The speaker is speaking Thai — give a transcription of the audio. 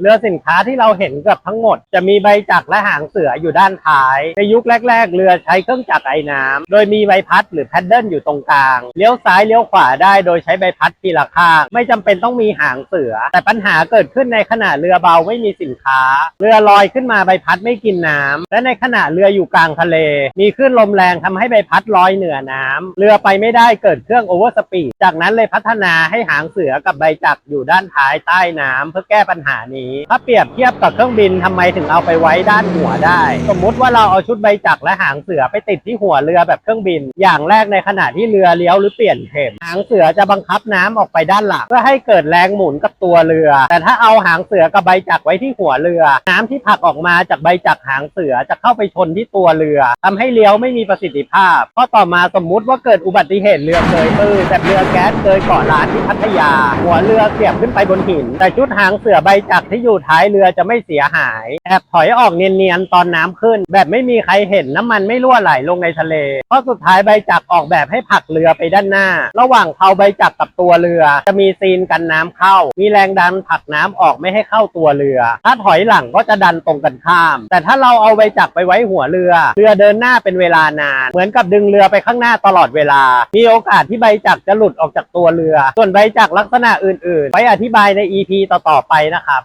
เรือสินค้าที่เราเห็นเกือบทั้งหมด จะมีใบจักรและหางเสืออยู่ด้านท้าย ในยุคแรก ๆ เรือใช้เครื่องจักรไอ้น้ำโดยมีใบพัดหรือแพดเดิลอยู่ตรงกลาง เลี้ยวซ้ายเลี้ยวขวาได้โดยใช้ใบพัดทีละข้าง ไม่จำเป็นต้องมีหางเสือ แต่ปัญหาเกิดขึ้นในขณะเรือเบาไม่มีสินค้า เรือลอยขึ้นมาใบพัดไม่กินน้ำและในขณะเรืออยู่กลางทะเล มีคลื่นลมแรงทำให้ใบพัดลอยเหนือน้ำเรือไปไม่ได้เกิดเครื่องโอเวอร์สปีด จากนั้นเลยพัฒนาให้หางเสือกับใบจักรอยู่ด้านท้ายใต้น้ำเพื่อแก้ปัญหานี้ถ้าเปรียบเทียบกับเครื่องบินทำไมถึงเอาไปไว้ด้านหัวได้ สมมุติว่าเราเอาชุดใบจักรและหางเสือไปติดที่หัวเรือแบบเครื่องบิน อย่างแรกในขณะที่เรือเลี้ยวหรือเปลี่ยนเข็มหางเสือจะบังคับน้ำออกไปด้านหลังเพื่อให้เกิดแรงหมุนกับตัวเรือ แต่ถ้าเอาหางเสือกับใบจักรไว้ที่หัวเรือ น้ำที่ผลักออกมาจากใบจักรหางเสือจะเข้าไปชนที่ตัวเรือทำให้เลี้ยวไม่มีประสิทธิภาพข้อต่อมาสมมุติว่าเกิดอุบัติเหตุเรือเกยตื้นแบบเรือแก๊สเกยเกาะล้านที่พัทยา หัวเรือเสียบขึ้นไปบนหิน แต่ชุดหางเสือใบจักรที่อยู่ท้ายเรือจะไม่เสียหายแอบถอยออกเนียนๆตอนน้ำขึ้น แบบไม่มีใครเห็นน้ำมันไม่รั่วไหลลงในทะเลข้อสุดท้ายใบจักรออกแบบให้ผลักเรือไปด้านหน้า ระหว่างเพลาใบจักรกับตัวเรือ จะมีซีนกันน้ำเข้า มีแรงดันผลักน้ำออกไม่ให้เข้าตัวเรือ ถ้าถอยหลังก็จะดันตรงกันข้าม แต่ถ้าเราเอาใบจักรไปไว้หัวเรือ เรือเดินหน้าเป็นเวลานาน เหมือนกับดึงเรือไปข้างหน้าตลอดเวลา มีโอกาสที่ใบจักรจะหลุดออกจากตัวเรือ ส่วนใบจักรลักษณะอื่นๆ ไว้อธิบายใน EP ต่อๆไปนะครับ